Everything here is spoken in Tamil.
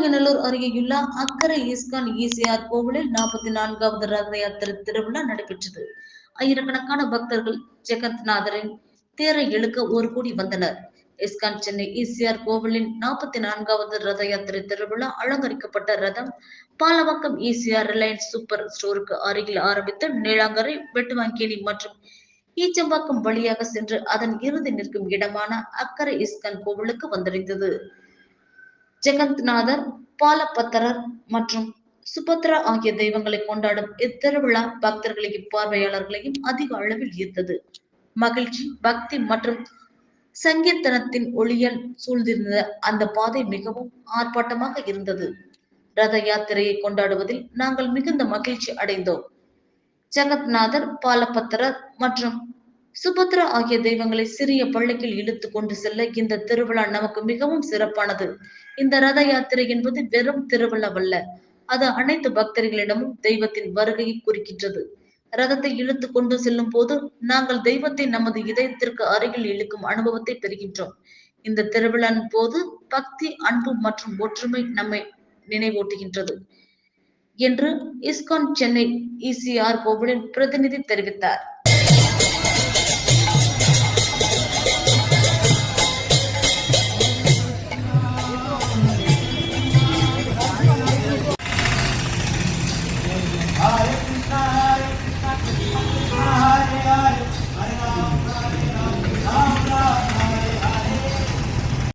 சோழிங்கநல்லூர் அருகேயுள்ள அக்கரை இஸ்கான் ஈசிஆர் கோவிலில் நாற்பத்தி நான்காவது ரத யாத்திரை திருவிழா நடைபெற்றது. ஆயிரக்கணக்கான பக்தர்கள் ஜெகந்த்நாதரின் தேரை இழுக்க ஒரு கூடி வந்தனர். இஸ்கான் சென்னை ஈசிஆர் கோவிலின் நாற்பத்தி நான்காவது ரத யாத்திரை திருவிழா அலங்கரிக்கப்பட்ட ரதம் பாலவாக்கம் ஈசிஆர் ரிலையன்ஸ் சூப்பர் ஸ்டோருக்கு அருகில் ஆரம்பித்து நீலாங்கரை வெட்டுவாங்கேணி மற்றும் ஈச்சம்பாக்கம் வழியாக சென்று அதன் இறுதி நிற்கும் இடமான அக்கரை இஸ்கான் கோவிலுக்கு வந்தடைந்தது. ஜெகந்த்நாதர் பாலபத்தரர் மற்றும் சுபத்ரா ஆகிய தெய்வங்களை கொண்டாடும் இத்திருவிழா பக்தர்களையும் பார்வையாளர்களையும் அதிக அளவில் ஈர்த்தது. மகிழ்ச்சி பக்தி மற்றும் சங்கீர்த்தனத்தின் ஒளியல் சூழ்ந்திருந்த அந்த பாதை மிகவும் ஆர்ப்பாட்டமாக இருந்தது. ரத யாத்திரையை கொண்டாடுவதில் நாங்கள் மிகுந்த மகிழ்ச்சி அடைந்தோம். ஜெகத்நாதர் பாலபத்திரர் மற்றும் சுபத்ரா ஆகிய தெய்வங்களை சிறிய பள்ளிக்கில் இழுத்து கொண்டு செல்ல இந்த திருவிழா நமக்கு மிகவும் சிறப்பானது. இந்த ரத யாத்திரை என்பது வெறும் திருவிழாவல்ல அது அனைத்து பக்தர்களிடமும் தெய்வத்தின் வருகையை குறிக்கின்றது. ரதத்தை இழுத்து கொண்டு செல்லும் போது நாங்கள் தெய்வத்தை நமது இதயத்திற்கு அருகில் இழுக்கும் அனுபவத்தை பெறுகின்றோம். இந்த திருவிழாவின் போது பக்தி அன்பு மற்றும் ஒற்றுமை நம்மை நினைவூட்டுகின்றது என்று இஸ்கான் சென்னை இசிஆர் கோவிலின் பிரதிநிதி தெரிவித்தார்.